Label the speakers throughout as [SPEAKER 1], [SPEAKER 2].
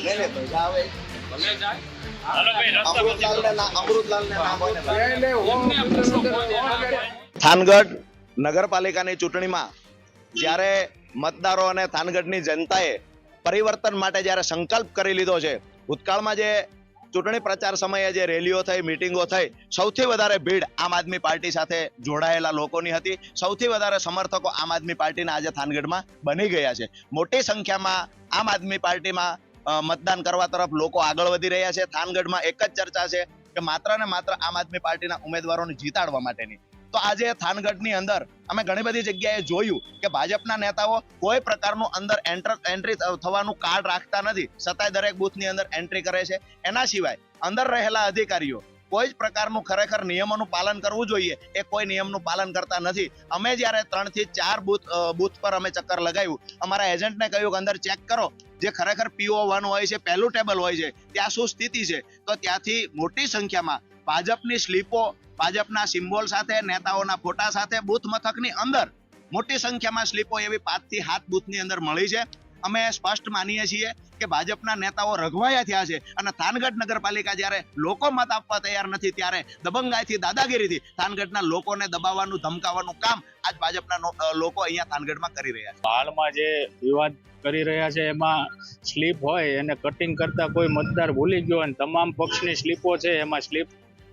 [SPEAKER 1] ભલે
[SPEAKER 2] થાનગઢ નગરપાલિકાની ચૂંટણીમાં જ્યારે મતદારો અને થાનગઢની જનતાએ પરિવર્તન માટે જ્યારે સંકલ્પ કરી લીધો છે ભૂતકાળમાં જે ચૂંટણી પ્રચાર સમયે જે રેલીઓ થઈ, મિટિંગો થઈ, સૌથી વધારે ભીડ આમ આદમી પાર્ટી સાથે જોડાયેલા લોકોની હતી. સૌથી વધારે સમર્થકો આમ આદમી પાર્ટીના આજે થાનગઢમાં બની ગયા છે. મોટી સંખ્યામાં આમ આદમી પાર્ટીમાં મતદાન કરવા તરફ લોકો આગળ વધી રહ્યા છે. થાનગઢમાં એક જ ચર્ચા છે કે માત્ર ને માત્ર આમ આદમી પાર્ટીના ઉમેદવારોને જીતાડવા માટેની. તો આજે થાનગઢની અંદર અમે ઘણી બધી જગ્યાએ જોયું કે ભાજપના નેતાઓ કોઈ પ્રકારનું અંદર એન્ટર થવાનું કાર્ડ રાખતા નથી. છતાંય દરેક બૂથની અંદર એન્ટ્રી કરે છે. એના સિવાય અંદર રહેલા અધિકારીઓ કોઈ જ પ્રકારનું ખરેખર નિયમોનું પાલન કરવું જોઈએ એ કોઈ નિયમનું પાલન કરતા નથી. અમે જ્યારે ત્રણથી ચાર બૂથ બૂથ પર અમે ચક્કર લગાવ્યું, અમારા એજન્ટને કહ્યું કે અંદર ચેક કરો. જે ખરેખર પીઓ વન હોય છે, પહેલું ટેબલ હોય છે, ત્યાં શું સ્થિતિ છે? તો ત્યાંથી મોટી સંખ્યામાં ભાજપની સ્લીપો, ભાજપના સિમ્બોલ સાથે, નેતાઓના ફોટા સાથે બૂથ મથકની અંદર મોટી સંખ્યામાં સ્લીપો એવી પાંચથી સાત બૂથની અંદર મળી છે. અમે સ્પષ્ટ માનીએ છીએ કે ભાજપના નેતાઓ રઘવાયા થયા છે અને થાનગઢ નગરપાલિકા જ્યારે લોકો મત આપવા તૈયાર નથી ત્યારે દબંગાઈથી દાદાગીરીથી થાનગઢના લોકોને દબાવવાનું, ધમકાવવાનું કામ આજ ભાજપના લોકો અહીંયા થાનગઢમાં કરી રહ્યા છે.
[SPEAKER 3] હાલમાં જે વિવાદ કરી રહ્યા છે એમાં સ્લીપ હોય એને કટિંગ કરતા કોઈ મતદાર ભૂલી ગયો અને તમામ પક્ષની સ્લીપો છે, એમાં સ્લીપ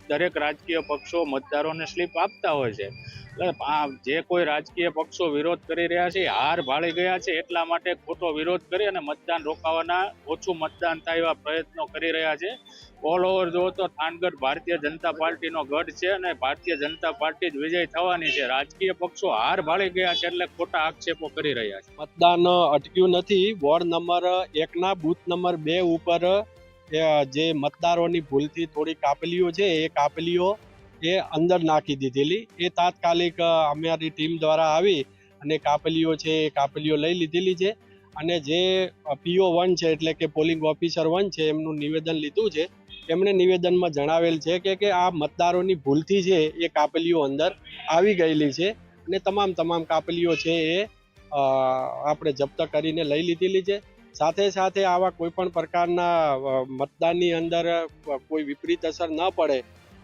[SPEAKER 3] દરેક રાજકીય પક્ષો મતદારોને સ્લીપ આપતા હોય છે. જે કોઈ રાજકીય પક્ષો વિરોધ કરી રહ્યા છે હાર ભાળી ગયા છે, એટલા માટે ખોટો વિરોધ કરી અને મતદાન રોકાવાના ઓછું મતદાન થાય એવા પ્રયત્નો કરી રહ્યા છે. ઓલ ઓવર જો તો થાનગઢ ભારતીય જનતા પાર્ટીનો ગઢ છે અને ભારતીય જનતા પાર્ટી જ વિજય થવાની છે. રાજકીય પક્ષો હાર ભાળી ગયા છે એટલે ખોટા આક્ષેપો કરી રહ્યા છે.
[SPEAKER 4] મતદાન અટક્યું નથી. વોર્ડ નંબર એકના બૂથ નંબર બે ઉપર જે મતદારોની ભૂલથી થોડી કાપલીઓ છે, એ કાપલીઓ એ અંદર નાખી દીધેલી. એ તાત્કાલિક અમારી ટીમ દ્વારા આવી અને કાપલીઓ છે એ કાપલીઓ લઈ લીધેલી છે. અને જે પીઓ વન છે, એટલે કે પોલિંગ ઓફિસર વન છે, એમનું નિવેદન લીધું છે. એમણે નિવેદનમાં જણાવેલ છે કે કે આ મતદારોની ભૂલથી છે એ કાપલીઓ અંદર આવી ગયેલી છે અને તમામ તમામ કાપલીઓ છે એ આપણે જપ્ત કરીને લઈ લીધેલી છે. સાથે સાથે આવા કોઈ પણ પ્રકારના મતદાનની અંદર કોઈ વિપરીત અસર ન પડે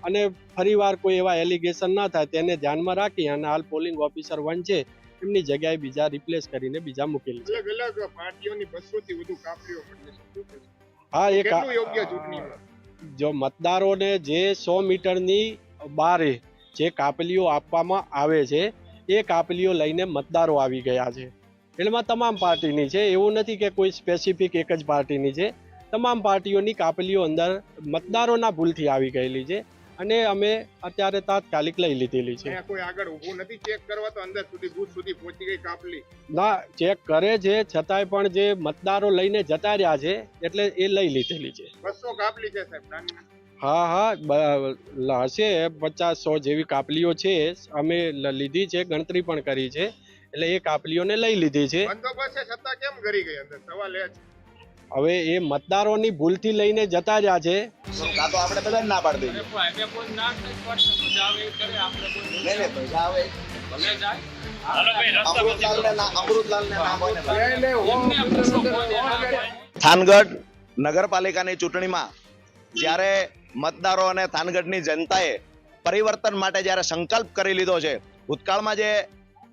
[SPEAKER 4] અને ફરીવાર કોઈ એવા એલિગેશન ન થાય તેને ધ્યાનમાં રાખી અને હાલ પોલિંગ ઓફિસર વન છે એમની જગ્યાએ બીજા રિપ્લેસ કરીને બીજા મૂકેલી છે.
[SPEAKER 5] અલગ અલગ પાર્ટીઓની બસોથી વધુ કહેશો?
[SPEAKER 4] હા એક
[SPEAKER 5] યોગ્ય ચૂંટણી
[SPEAKER 4] જો મતદારોને જે સો મીટરની બારે જે કાપલીઓ આપવામાં આવે છે એ કાપલીઓ લઈને મતદારો આવી ગયા છે. એમાં તમામ પાર્ટીની છે. એવું નથી કે કોઈ સ્પેસિફિક એક જ પાર્ટીની છે. તમામ પાર્ટીઓની કાપલીઓ અંદર મતદારોના ભૂલથી આવી ગયેલી છે અને અમે અત્યારે તાત્કાલિક લઈ લીધેલી છે.
[SPEAKER 5] કોઈ આગળ ઊભું નથી ચેક કરવા તો અંદર સુધી બૂથ સુધી પહોંચી ગઈ કાપલી.
[SPEAKER 4] ના ચેક કરે છે છતાંય પણ જે મતદારો લઈને જતા રહ્યા છે એટલે એ લઈ લીધેલી છે.
[SPEAKER 5] બસો કાપલી છે સાહેબ
[SPEAKER 4] હા હા હશે પચાસ સો જેવી કાપલીઓ છે. અમે લીધી છે ગણતરી પણ કરી છે. એટલે એ કાપલીઓને લઈ લીધી છે.
[SPEAKER 5] બંદોબસ્ત છે છતાં કેમ કરી ગઈ અંદર? સવાલ એ છે
[SPEAKER 4] હવે એ મતદારોની ભૂલથી લઈને જતા જ
[SPEAKER 2] આ છે. આપણે બધા ના પાડી દઈએ. થાનગઢ નગરપાલિકાની ચૂંટણીમાં જ્યારે મતદારો અને થાનગઢની જનતાએ પરિવર્તન માટે જ્યારે સંકલ્પ કરી લીધો છે, ભૂતકાળમાં જે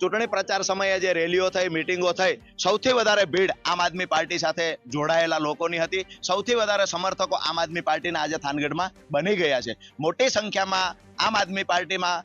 [SPEAKER 2] ચૂંટણી પ્રચાર સમયે જે રેલીઓ થઈ, મિટિંગો થઈ, સૌથી વધારે ભીડ આમ આદમી પાર્ટી સાથે જોડાયેલા લોકોની હતી. સૌથી વધારે સમર્થકો આમ આદમી પાર્ટીના આજે થાનગઢમાં બની ગયા છે. મોટી સંખ્યામાં આમ આદમી પાર્ટીમાં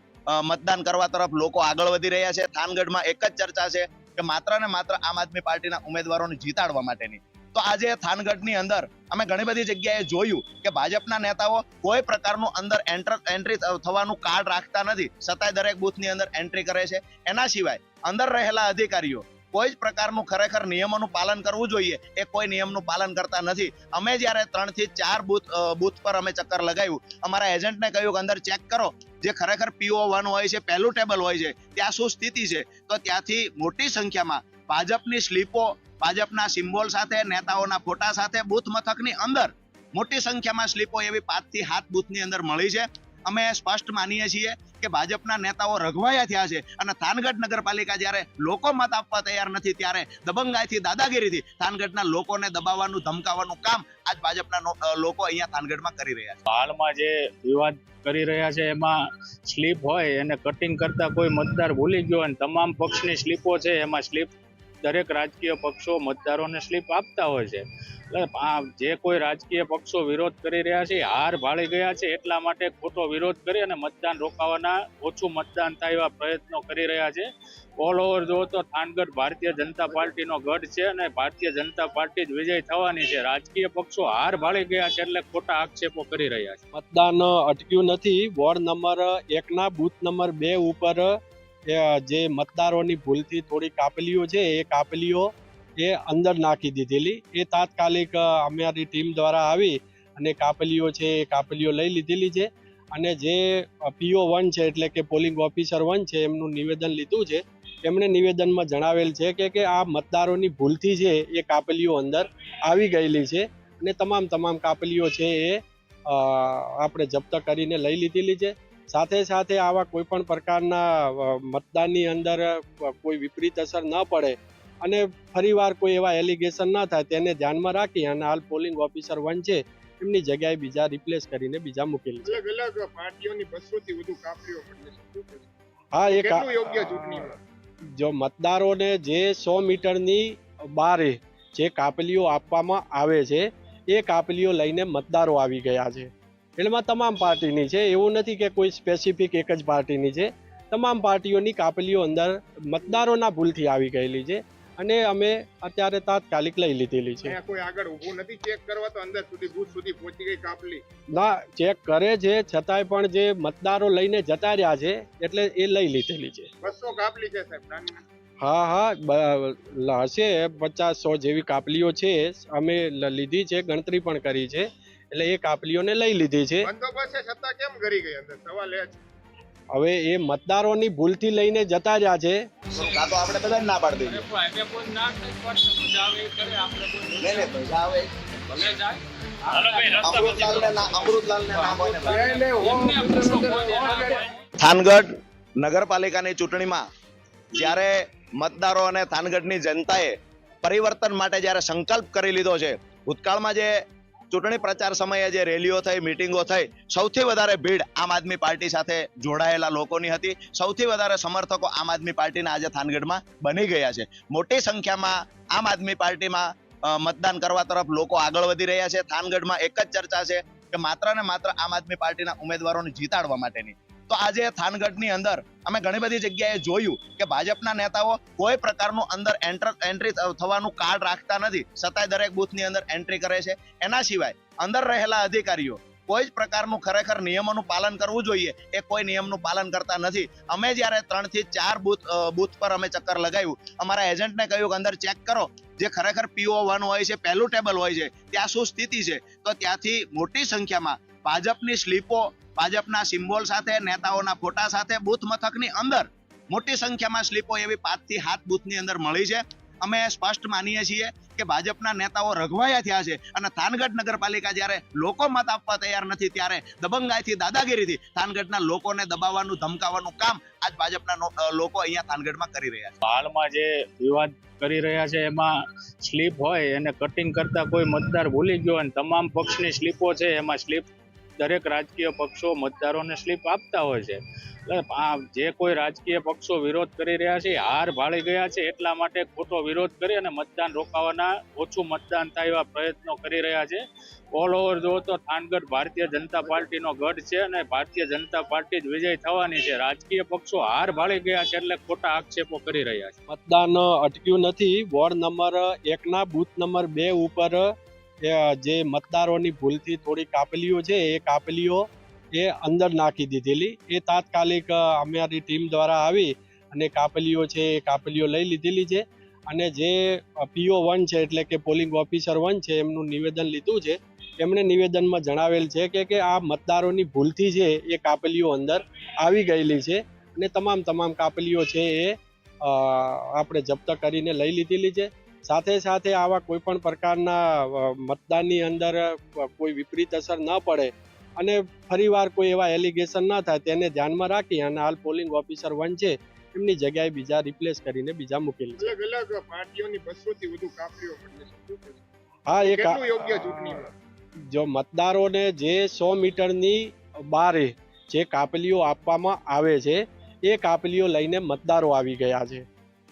[SPEAKER 2] મતદાન કરવા તરફ લોકો આગળ વધી રહ્યા છે. થાનગઢમાં એક જ ચર્ચા છે કે માત્ર ને માત્ર આમ આદમી પાર્ટીના ઉમેદવારોને જીતાડવા માટેની. તો આજે થાનગઢની અંદર અમે ઘણી બધી જગ્યાએ જોયું કે ભાજપના નેતાઓ કોઈ પ્રકારનું અંદર એન્ટર એન્ટ્રી થવાનું કાર્ડ રાખતા નથી. છતાંય દરેક બૂથની અંદર એન્ટ્રી કરે છે. એના સિવાય અંદર રહેલા અધિકારીઓ કોઈ જ પ્રકારનું ખરેખર નિયમોનું પાલન કરવું જોઈએ એ કોઈ નિયમનું પાલન કરતા નથી. અમે જ્યારે ત્રણથી ચાર બૂથ બૂથ પર અમે ચક્કર લગાવ્યું, અમારા એજન્ટને કહ્યું કે અંદર ચેક કરો. જે ખરેખર પીઓ વન હોય છે પહેલું ટેબલ હોય છે, ત્યાં શું સ્થિતિ છે? તો ત્યાંથી મોટી સંખ્યામાં ભાજપની સ્લીપો ભાજપના સિમ્બોલ સાથે, નેતાઓના ફોટા સાથે, બૂથ મથકની અંદર મોટી સંખ્યામાં સ્લીપો એવી પાંચથી સાત બૂથની અંદર મળી છે. અમે સ્પષ્ટ માનીએ છીએ કે ભાજપના નેતાઓ રઘવાયા થયા છે અને થાનગઢ નગરપાલિકા જ્યારે લોકો મત આપવા તૈયાર નથી ત્યારે દબંગાઈથી દાદાગીરીથી થાનગઢના લોકોને દબાવવાનું, ધમકાવવાનું કામ આજ ભાજપના લોકો અહીંયા થાનગઢમાં કરી રહ્યા છે.
[SPEAKER 3] હાલમાં જે વિવાદ કરી રહ્યા છે એમાં સ્લીપ હોય, એને કટિંગ કરતા કોઈ મતદાર ભૂલી ગયો અને તમામ પક્ષની સ્લીપો છે, એમાં સ્લીપ દરેક રાજકીય પક્ષો મતદારોને સ્લીપ આપતા હોય છે. એટલે જે કોઈ રાજકીય પક્ષો વિરોધ કરી રહ્યા છે હાર ભાળી ગયા છે, એટલા માટે ખોટો વિરોધ કરી અને મતદાન રોકાવાના ઓછું મતદાન થાય એવા પ્રયત્નો કરી રહ્યા છે. ઓલ ઓવર જુઓ તો થાનગઢ ભારતીય જનતા પાર્ટીનો ગઢ છે અને ભારતીય જનતા પાર્ટી જ વિજય થવાની છે. રાજકીય પક્ષો હાર ભાળી ગયા છે એટલે ખોટા આક્ષેપો કરી રહ્યા છે.
[SPEAKER 4] મતદાન અટક્યું નથી. વોર્ડ નંબર એકના બૂથ નંબર બે ઉપર જે મતદારોની ભૂલથી થોડી કાપલીઓ છે, એ કાપલીઓ એ અંદર નાખી દીધેલી. એ તાત્કાલિક અમારી ટીમ દ્વારા આવી અને કાપલીઓ છે એ કાપલીઓ લઈ લીધેલી છે. અને જે પીઓ વન છે, એટલે કે પોલિંગ ઓફિસર વન છે, એમનું નિવેદન લીધું છે. એમણે નિવેદનમાં જણાવેલ છે કે કે આ મતદારોની ભૂલથી છે એ કાપલીઓ અંદર આવી ગયેલી છે. અને તમામ તમામ કાપલીઓ છે એ આપણે જપ્ત કરીને લઈ લીધેલી છે. સાથે સાથે આવા કોઈ પણ પ્રકારના મતદાનની અંદર કોઈ વિપરીત અસર ન પડે અને ફરીવાર કોઈ એવા એલિગેશન ન થાય તેને ધ્યાનમાં રાખી અને હાલ પોલિંગ ઓફિસર વન છે એમની જગ્યાએ બીજા રિપ્લેસ કરીને બીજા મૂકેલી છે.
[SPEAKER 5] અલગ અલગ પાર્ટીઓની વધુ કાપલીઓ?
[SPEAKER 4] હા એ કા-
[SPEAKER 5] યોગ્ય ચૂંટણીમાં
[SPEAKER 4] જો મતદારોને જે સો મીટરની બારે જે કાપલીઓ આપવામાં આવે છે એ કાપલીઓ લઈને મતદારો આવી ગયા છે. એમાં તમામ પાર્ટીની છે. એવું નથી કે કોઈ સ્પેસિફિક એક જ પાર્ટીની છે. તમામ પાર્ટીઓની કાપલીઓ અંદર મતદારોના ભૂલથી આવી ગયેલી છે અને અમે અત્યારે તાત્કાલિક લઈ લીધેલી છે.
[SPEAKER 5] કોઈ આગળ ઊભું નથી ચેક કરવા તો અંદર સુધી બૂથ સુધી પહોંચી ગઈ કાપલી.
[SPEAKER 4] ના ચેક કરે છે છતાંય પણ જે મતદારો લઈને જતા રહ્યા છે એટલે એ લઈ લીધેલી છે.
[SPEAKER 5] બસો કાપલી છે સાહેબ
[SPEAKER 4] હા હા હશે પચાસ સો જેવી કાપલીઓ છે. અમે લીધી છે ગણતરી પણ કરી છે. એટલે એ કાપલીઓને લઈ લીધી છે.
[SPEAKER 5] બંદોબસ્ત કેમ ઘરી ગઈ અંદર? સવાલ એ છે
[SPEAKER 4] હવે એ મતદારોની ભૂલથી લઈને જતા રહ્યા છે.
[SPEAKER 2] કાં તો આપણે બધાને ના પાડી દઈએ. થાનગઢ નગરપાલિકાની ચૂંટણીમાં જ્યારે મતદારો અને થાનગઢની જનતાએ પરિવર્તન માટે જ્યારે સંકલ્પ કરી લીધો છે ભૂતકાળમાં જે ચૂંટણી પ્રચાર સમયે જે રેલીઓ થઈ, મિટિંગો થઈ, સૌથી વધારે ભીડ આમ આદમી પાર્ટી સાથે જોડાયેલા લોકોની હતી. સૌથી વધારે સમર્થકો આમ આદમી પાર્ટીના આજે થાનગઢમાં બની ગયા છે. મોટી સંખ્યામાં આમ આદમી પાર્ટીમાં મતદાન કરવા તરફ લોકો આગળ વધી રહ્યા છે. થાનગઢમાં એક જ ચર્ચા છે કે માત્ર ને માત્ર આમ આદમી પાર્ટીના ઉમેદવારોને જીતાડવા માટેની. તો આજે થાનગઢની અંદર અમે ઘણી બધી જગ્યાએ જોયું કે ભાજપના નેતાઓ કોઈ પ્રકારનું અંદર એન્ટર થવાનું કાર્ડ રાખતા નથી. છતાંય દરેક બૂથની અંદર એન્ટ્રી કરે છે. એના સિવાય અંદર રહેલા અધિકારીઓ કોઈ જ પ્રકારનું ખરેખર નિયમોનું પાલન કરવું જોઈએ એ કોઈ નિયમનું પાલન કરતા નથી. અમે જ્યારે ત્રણથી ચાર બૂથ બૂથ પર અમે ચક્કર લગાવ્યું, અમારા એજન્ટને કહ્યું કે અંદર ચેક કરો. જે ખરેખર પીઓ વન હોય છે, પહેલું ટેબલ હોય છે, ત્યાં શું સ્થિતિ છે? તો ત્યાંથી મોટી સંખ્યામાં ભાજપની સ્લીપો, ભાજપના સિમ્બોલ સાથે, નેતાઓના ફોટા સાથે, બૂથ મથકની અંદર મોટી સંખ્યામાં સ્લીપો એવી પાંચથી સાત બૂથની અંદર મળી છે. અમે સ્પષ્ટ માનીએ છીએ કે ભાજપના નેતાઓ રઘવાયા થયા છે અને થાનગઢ નગરપાલિકા જ્યારે લોકો મત આપવા તૈયાર નથી ત્યારે દબંગાઈથી દાદાગીરીથી થાનગઢના લોકોને દબાવવાનું, ધમકાવવાનું કામ આજ ભાજપના લોકો અહીંયા થાનગઢમાં કરી રહ્યા છે.
[SPEAKER 3] હાલમાં જે વિવાદ કરી રહ્યા છે એમાં સ્લીપ હોય, એને કટિંગ કરતા કોઈ મતદાર ભૂલી ગયો અને તમામ પક્ષની સ્લીપો છે, એમાં સ્લીપ દરેક રાજકીય પક્ષો મતદારોને સ્લીપ આપતા હોય છે. જે કોઈ રાજકીય પક્ષો વિરોધ કરી રહ્યા છે હાર ભાળી ગયા છે, એટલા માટે ખોટો વિરોધ કરી અને મતદાન રોકાવાના ઓછું મતદાન થાય એવા પ્રયત્નો કરી રહ્યા છે. ઓલ ઓવર જો તો થાનગઢ ભારતીય જનતા પાર્ટીનો ગઢ છે અને ભારતીય જનતા પાર્ટી જ વિજય થવાની છે. રાજકીય પક્ષો હાર ભાળી ગયા છે એટલે ખોટા આક્ષેપો કરી રહ્યા છે.
[SPEAKER 4] મતદાન અટક્યું નથી. વોર્ડ નંબર એકના બૂથ નંબર બે ઉપર જે મતદારોની ભૂલથી થોડી કાપલીઓ છે, એ કાપલીઓ એ અંદર નાખી દીધેલી. એ તાત્કાલિક અમારી ટીમ દ્વારા આવી અને કાપલીઓ છે, એ કાપલીઓ લઈ લીધેલી છે. અને જે પીઓ વન છે, એટલે કે પોલિંગ ઓફિસર વન છે, એમનું નિવેદન લીધું છે. એમણે નિવેદનમાં જણાવેલ છે કે કે આ મતદારોની ભૂલથી છે, એ કાપલીઓ અંદર આવી ગયેલી છે. અને તમામ તમામ કાપલીઓ છે, એ આપણે જપ્ત કરીને લઈ લીધેલી છે. સાથે સાથે આવા કોઈ પણ પ્રકારના મતદાનની અંદર કોઈ વિપરીત અસર ન પડે અને ફરીવાર કોઈ એવા એલિગેશન ના થાય તેને ધ્યાનમાં રાખી અને હાલ પોલિંગ ઓફિસર વન છે એમની જગ્યાએ બીજા રિપ્લેસ કરીને બીજા મૂકેલી છે.
[SPEAKER 5] અલગ અલગ પાર્ટીઓની વધુ?
[SPEAKER 4] હા એક
[SPEAKER 5] કેટલું યોગ્ય ચૂંટણી
[SPEAKER 4] જો મતદારોને જે સો મીટરની બારે જે કાપલીઓ આપવામાં આવે છે એ કાપલીઓ લઈને મતદારો આવી ગયા છે.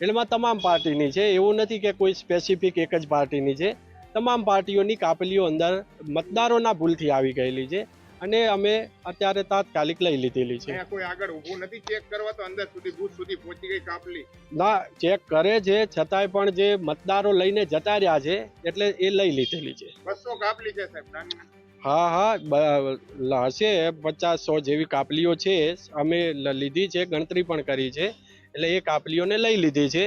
[SPEAKER 4] એમાં તમામ પાર્ટીની છે. એવું નથી કે કોઈ સ્પેસિફિક એક જ પાર્ટીની છે. તમામ પાર્ટીઓની કાપલીઓ અંદર મતદારોના ભૂલથી આવી ગયેલી છે અને અમે અત્યારે તાત્કાલિક લઈ લીધેલી છે.
[SPEAKER 5] કોઈ આગળ ઊભું નથી ચેક કરવા તો અંદર સુધી બૂથ સુધી પહોંચી ગઈ કાપલી.
[SPEAKER 4] ના ચેક કરે છે. છતાંય પણ જે મતદારો લઈને જતા રહ્યા છે એટલે એ લઈ લીધેલી છે.
[SPEAKER 5] બસો કાપલી છે સાહેબ
[SPEAKER 4] હા હા હશે પચાસ સો જેવી કાપલીઓ છે. અમે લીધી છે ગણતરી પણ કરી છે. એટલે એ કાપલીઓને લઈ લીધી છે.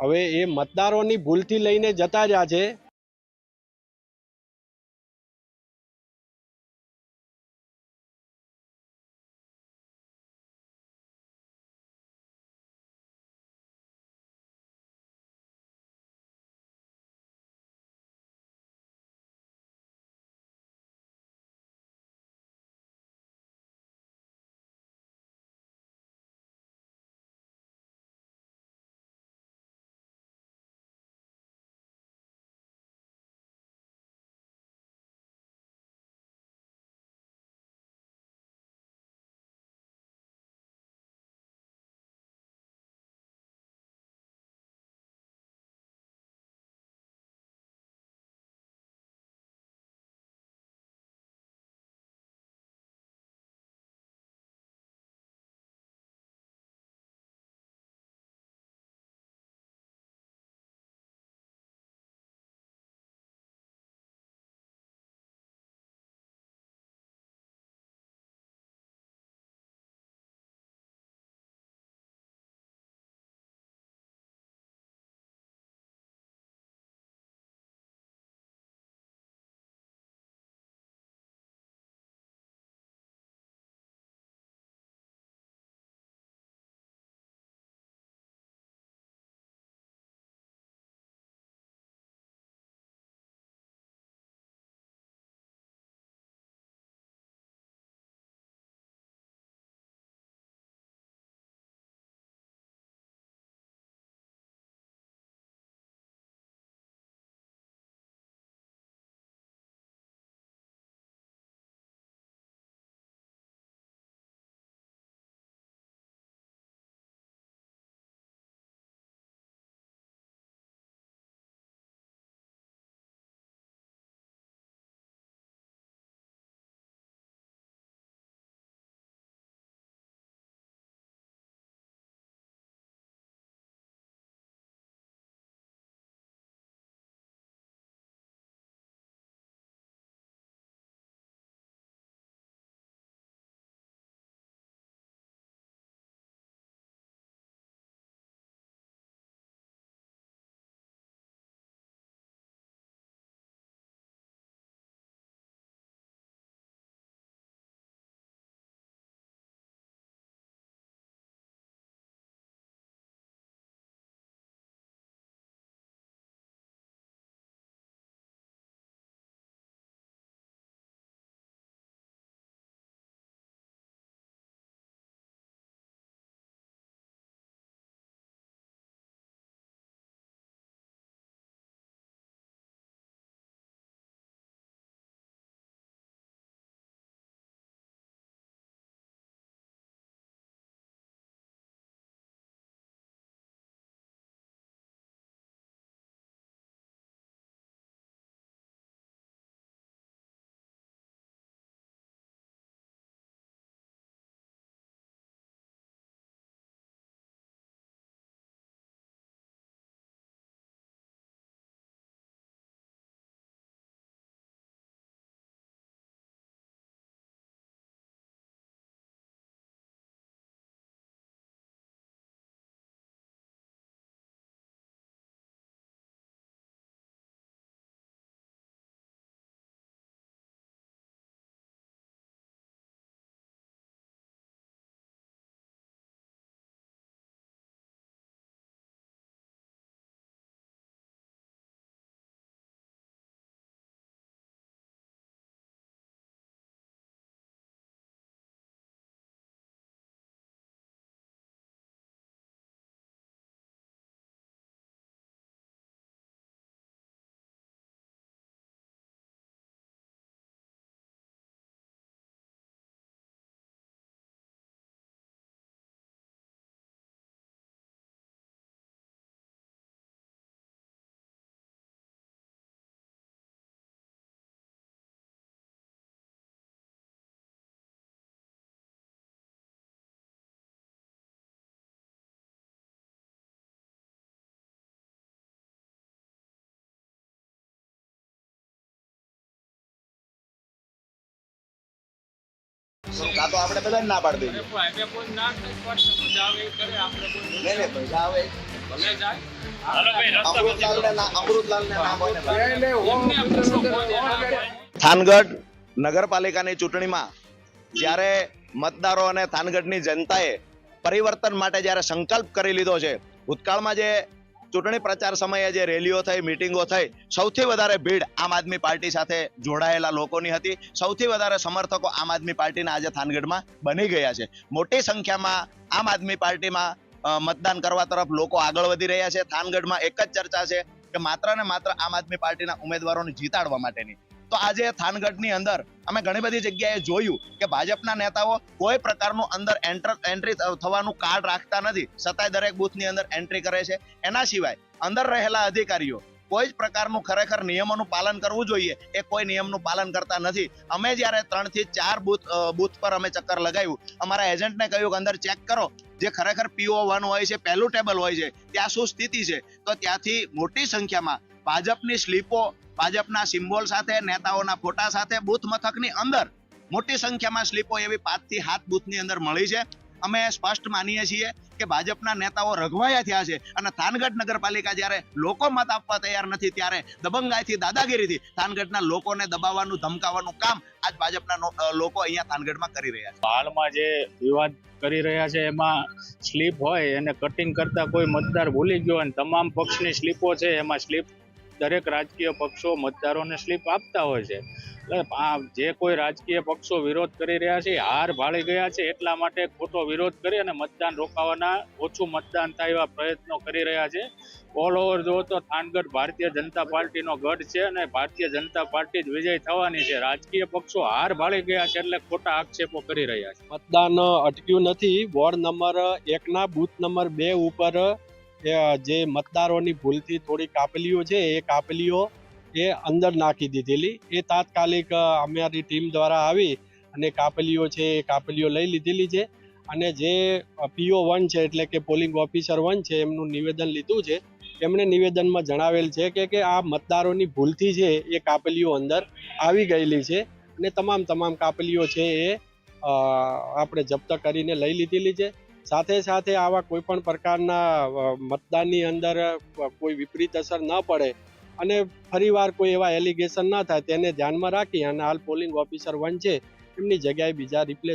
[SPEAKER 4] હવે એ મતદારોની ભૂલથી લઈને જતા રહ્યા છે.
[SPEAKER 2] તો આપણે બધા ના પાડી દઈએ. નહીં નહીં પૈસા આવે. થાનગઢ નગરપાલિકાની ચૂંટણીમાં જ્યારે મતદારો અને થાનગઢની જનતાએ પરિવર્તન માટે જ્યારે સંકલ્પ કરી લીધો છે ભૂતકાળમાં જે ચૂંટણી પ્રચાર સમયે જે રેલીઓ થઈ, મિટિંગો થઈ, સૌથી વધારે ભીડ આમ આદમી પાર્ટી સાથે જોડાયેલા લોકોની હતી. સૌથી વધારે સમર્થકો આમ આદમી પાર્ટીના આજે થાનગઢમાં બની ગયા છે. મોટી સંખ્યામાં આમ આદમી પાર્ટીમાં મતદાન કરવા તરફ લોકો આગળ વધી રહ્યા છે. થાનગઢમાં એક જ ચર્ચા છે કે માત્ર ને માત્ર આમ આદમી પાર્ટીના ઉમેદવારોને જીતાડવા માટેની. તો આજે થાનગઢની અંદર અમે ઘણી બધી જગ્યાએ જોયું કે ભાજપના નેતાઓ કોઈ પ્રકારનું અંદર એન્ટર થવાનું કાર્ડ રાખતા નથી. છતાંય દરેક બૂથની અંદર એન્ટ્રી કરે છે. એના સિવાય અંદર રહેલા અધિકારીઓ કોઈ જ પ્રકારનું ખરેખર નિયમોનું પાલન કરવું જોઈએ એ કોઈ નિયમનું પાલન કરતા નથી. અમે જ્યારે ત્રણથી ચાર બૂથ બૂથ પર અમે ચક્કર લગાવ્યું, અમારા એજન્ટને કહ્યું કે અંદર ચેક કરો, જે ખરેખર પીઓ વન હોય છે, પહેલું ટેબલ હોય છે, ત્યાં શું સ્થિતિ છે? તો ત્યાંથી મોટી સંખ્યામાં ભાજપની સ્લીપો ભાજપના સિમ્બોલ સાથે, નેતાઓના ફોટા સાથે, બૂથ મથકની અંદર મોટી સંખ્યામાં સ્લીપો એવી પાંચથી સાત બૂથની અંદર મળી છે. અમે સ્પષ્ટ માનીએ છીએ કે ભાજપના નેતાઓ રઘવાયા થયા છે અને થાનગઢ નગરપાલિકા જ્યારે લોકો મત આપવા તૈયાર નથી ત્યારે દબંગાઈથી દાદાગીરીથી થાનગઢના લોકોને દબાવવાનું, ધમકાવવાનું કામ આજ ભાજપના લોકો અહીંયા થાનગઢમાં કરી રહ્યા છે.
[SPEAKER 3] હાલમાં જે વિવાદ કરી રહ્યા છે એમાં સ્લીપ હોય, એને કટિંગ કરતા કોઈ મતદાર ભૂલી ગયો અને તમામ પક્ષની સ્લીપો છે, એમાં સ્લીપ દરેક રાજકીય પક્ષો મતદારોને સ્લીપ આપતા હોય છે. જે કોઈ રાજકીય પક્ષો વિરોધ કરી રહ્યા છે હાર ભાળી ગયા છે, એટલા માટે ખોટો વિરોધ કરી અને મતદાન રોકાવાના ઓછું મતદાન થાય એવા પ્રયત્નો કરી રહ્યા છે. ઓલ ઓવર જો તો થાનગઢ ભારતીય જનતા પાર્ટીનો ગઢ છે અને ભારતીય જનતા પાર્ટી જ વિજય થવાની છે. રાજકીય પક્ષો હાર ભાળી ગયા છે એટલે ખોટા આક્ષેપો કરી રહ્યા છે.
[SPEAKER 4] મતદાન અટક્યું નથી. વોર્ડ નંબર એકના બૂથ નંબર બે ઉપર જે મતદારોની ભૂલથી થોડી કાપલીઓ છે, એ કાપલીઓ એ અંદર નાખી દીધેલી. એ તાત્કાલિક અમારી ટીમ દ્વારા આવી અને કાપલીઓ છે, એ કાપલીઓ લઈ લીધેલી છે. અને જે પીઓ વન છે, એટલે કે પોલિંગ ઓફિસર વન છે, એમનું નિવેદન લીધું છે. એમણે નિવેદનમાં જણાવેલ છે કે કે આ મતદારોની ભૂલથી છે, એ કાપલીઓ અંદર આવી ગયેલી છે. અને તમામ તમામ કાપલીઓ છે, એ આપણે જપ્ત કરીને લઈ લીધેલી છે. સાથે સાથે આવા કોઈ પણ પ્રકારના મતદાનની અંદર કોઈ વિપરીત અસર ન પડે અને ફરીવાર કોઈ એવા એલિગેશન ન થાય, તેને ધ્યાનમાં રાખી અને હાલ પોલિંગ ઓફિસર વન છે, એમની જગ્યાએ બીજા રિપ્લેસ